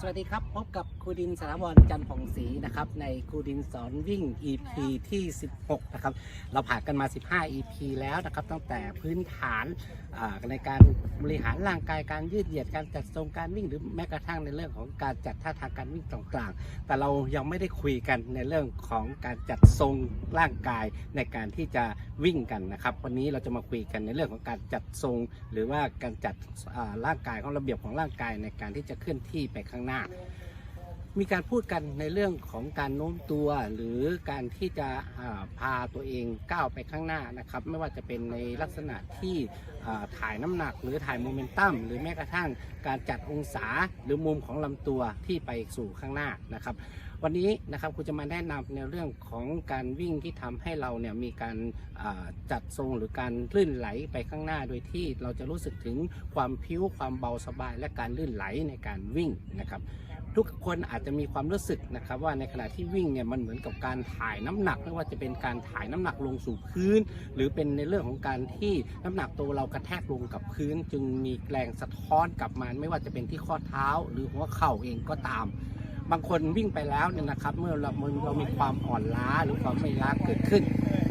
สวัสดีครับ พบกับครูดินสารวรจันทร์ผ่องศรีนะครับ ในครูดินสอนวิ่ง EP ที่ 16 นะครับ เราผ่านกันมา 15 EP แล้วนะครับ ตั้งแต่พื้นฐานในการบริหารร่างกายการยืดเหยียดการจัดทรงการวิ่งหรือแม้กระทั่งในเรื่องของการจัดท่าทางการวิ่งต่างๆ แต่เรายังไม่ได้คุยกันในเรื่องของการจัดทรงร่างกายในการที่จะวิ่งกันนะครับ วันนี้เราจะมาคุยกันในเรื่องของการจัดทรง หรือว่าการจัดร่างกายของระเบียบของร่างกายในการที่จะเคลื่อนที่ไปข้างหน้า มีการพูดกันในเรื่องของการโน้มตัวหรือการที่จะพาตัวเองก้าวไปข้างหน้านะครับ ไม่ว่าจะเป็นในลักษณะที่ถ่ายน้ำหนัก หรือถ่ายโมเมนตัมหรือแม้กระทั่งการจัดองศาหรือมุมของลำตัวที่ไปสู่ข้างหน้านะครับ วันนี้นะครับครูจะมาแนะนำในเรื่องของการวิ่งที่ทำให้เราเนี่ยมีการอ่าจัดทรงหรือการลื่นไหลไปข้างหน้าโดยที่เราจะรู้สึกถึงความพิ้วความเบาสบาย และการลื่นไหลในการวิ่งนะครับทุกคนอาจจะมีความรู้สึกนะครับว่าในขณะที่วิ่งเนี่ยมันเหมือนกับการถ่ายน้ำหนัก ไม่ว่าจะเป็นการถ่ายน้ำหนักลงสู่พื้น หรือเป็นในเรื่องของการที่น้ำหนักตัวเรากระแทกลงกับพื้น จึงมีแรงสะท้อนกลับมาไม่ว่าจะเป็นที่ข้อเท้าหรือหัวเข่าเองก็ตาม บางคนวิ่งไปแล้วเนี่ยนะครับ เมื่อเราเรามีความอ่อนล้าหรือความไม่ล้าเกิดขึ้น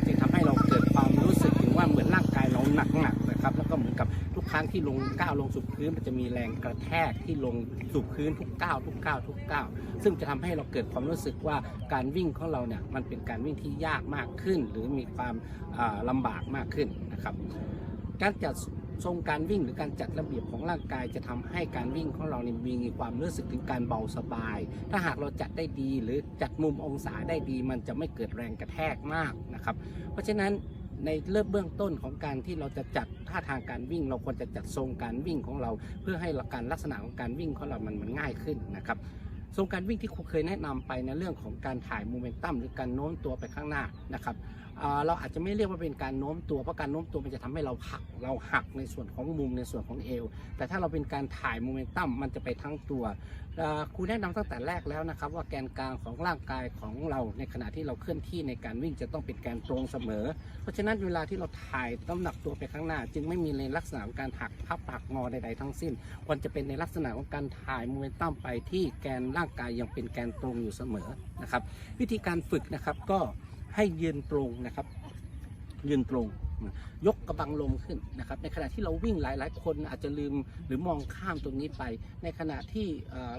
จึงทำให้เราเกิดความรู้สึกถึงว่าเหมือนร่างกายเราหนักหนักๆนะครับ แล้วก็เหมือนกับทุกครั้งที่ลงก้าวลงสู่พื้นมันจะมีแรงกระแทกที่ลงสู่พื้นทุกก้าวทุกก้าวทุกก้าวซึ่งจะทำให้เราเกิดความรู้สึกว่าการวิ่งของเราเนี่ยมันเป็นการวิ่งที่ยากมากขึ้น หรือมีความอ่าลำบากมากขึ้นนะครับการจัด ทรงการวิ่งหรือการจัดระเบียบของร่างกายจะทำให้การวิ่งของเราเนี่ยมีความรู้สึกถึงการเบาสบาย ถ้าหากเราจัดได้ดีหรือจัดมุมองศาได้ดี มันจะไม่เกิดแรงกระแทกมากนะครับ เพราะฉะนั้นในเริ่มเบื้องต้นของการที่เราจะจัดท่าทางการวิ่ง เราควรจะจัดทรงการวิ่งของเรา เพื่อให้การลักษณะของการวิ่งของเรามันมันง่ายขึ้นนะครับทรงการวิ่งที่ครูเคยแนะนำไปในเรื่องของการถ่ายโมเมนตัมหรือการโน้มตัวไปข้างหน้านะครับ เราอาจจะไม่เรียกว่าเป็นการโน้มตัวเพราะการโน้มตัวมันจะทำให้เราหัก เราหักในส่วนของมุมในส่วนของเอว แต่ถ้าเราเป็นการถ่ายโมเมนตัมมันจะไปทั้งตัวครูแนะนำตั้งแต่แรกแล้วนะครับ ว่าแกนกลางของร่างกายของเราในขณะที่เราเคลื่อนที่ในการวิ่งจะต้องเป็นแกนตรงเสมอ เพราะฉะนั้นเวลาที่เราถ่ายน้ำหนักตัวไปข้างหน้า จึงไม่มีในลักษณะของการหักพับหักงอใดๆทั้งสิ้น ควรจะเป็นในลักษณะของการถ่ายโมเมนตัมไปที่แกนร่างกายยังเป็นแกนตรงอยู่เสมอนะครับ วิธีการฝึกนะครับก็ ให้ยืนตรงนะครับ ยืนตรง ยกกระบังลมขึ้นนะครับ ในขณะที่เราวิ่งหลาย ๆ คนอาจจะลืมหรือมองข้ามตรงนี้ไป ในขณะที่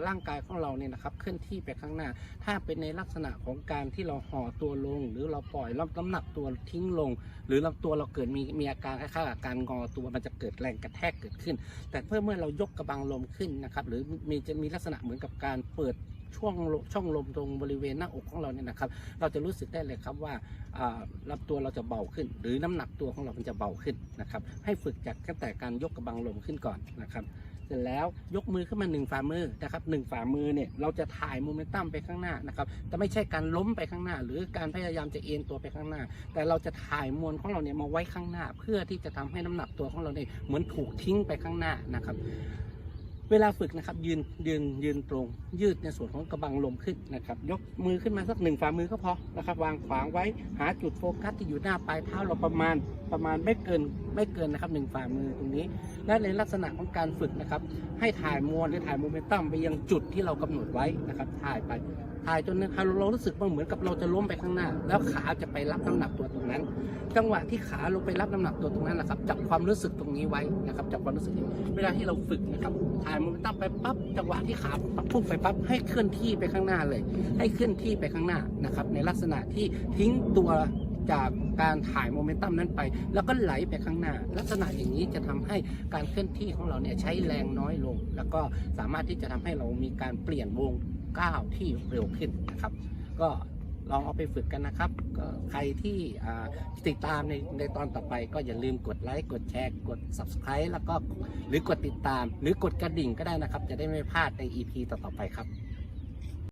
ร่างกายของเราเนี่ยนะครับ เคลื่อนที่ไปข้างหน้า ถ้าเป็นในลักษณะของการที่เราห่อตัวลง หรือเราปล่อยรับน้ำหนักตัวทิ้งลง หรือลำตัวเราเกิดมีมีอาการคล้ายๆกับการงอตัวมันจะเกิดแรงกระแทกเกิดขึ้น แต่เพื่อเมื่อเรายกกระบังลมขึ้นนะครับ หรือมีจะมีลักษณะเหมือนกับการเปิด ช่วงช่องลมตรงบริเวณหน้าอกของเราเนี่ยนะครับ เราจะรู้สึกได้เลยครับว่าอ่าลำตัวเราจะเบาขึ้น หรือน้ำหนักตัวของเรามันจะเบาขึ้นนะครับ ให้ฝึกจากตั้งแต่การยกกระบังลมขึ้นก่อนนะครับเสร็จแล้วยกมือขึ้นมาหนึ่งฝ่ามือนะครับหนึ่งฝ่ามือเนี่ยเราจะถ่ายโมเมนตัมไปข้างหน้านะครับแต่ไม่ใช่การล้มไปข้างหน้า หรือการพยายามจะเอ็นตัวไปข้างหน้า แต่เราจะถ่ายมวลของเราเนี่ยมาไว้ข้างหน้า เพื่อที่จะทำให้น้ำหนักตัวของเราเนี่ยเหมือนถูกทิ้งไปข้างหน้านะครับ เวลาฝึกนะครับยืนยืนยืนตรง ยืดในส่วนของกระบังลมขึ้นนะครับยกมือขึ้นมาสักหนึ่งฝ่ามือก็พอนะครับวางขวางไว้หาจุดโฟกัสที่อยู่หน้าปลายเท้าเราประมาณประมาณไม่เกินไม่เกินนะครับหนึ่งฝ่ามือตรงนี้ และในลักษณะของการฝึกนะครับให้ถ่ายมวลหรือถ่ายโมเมนตัมไปยังจุดที่เรากำหนดไว้นะครับถ่ายไป ถ่ายจนนะครับเรารู้สึกว่าเหมือนกับเราจะล้มไปข้างหน้า แล้วขาจะไปรับน้ำหนักตัวตรงนั้น จังหวะที่ขาลงไปรับน้ำหนักตัวตรงนั้นนะครับจับความรู้สึกตรงนี้ไว้นะครับจับความรู้สึกนี้เวลาที่เราฝึกนะครับถ่ายโมเมนตัมไปปั๊บจังหวะที่ขาพุ่งไปปั๊บให้เคลื่อนที่ไปข้างหน้าเลย ให้เคลื่อนที่ไปข้างหน้านะครับในลักษณะที่ทิ้งตัวจากการถ่ายโมเมนตัมนั้นไป แล้วก็ไหลไปข้างหน้า ลักษณะอย่างนี้จะทำให้การเคลื่อนที่ของเราเนี่ยใช้แรงน้อยลง แล้วก็สามารถที่จะทำให้เรามีการเปลี่ยนวง ก้าวที่เร็วขึ้นนะครับ ก็ลองเอาไปฝึกกันนะครับ ก็ใครที่ติดตามในในตอนต่อไปก็อย่าลืมกดไลค์กดแชร์กด subscribe แล้วก็หรือกดติดตาม หรือกดกระดิ่งก็ได้นะครับ จะได้ไม่พลาดใน EP ต่อๆไปครับ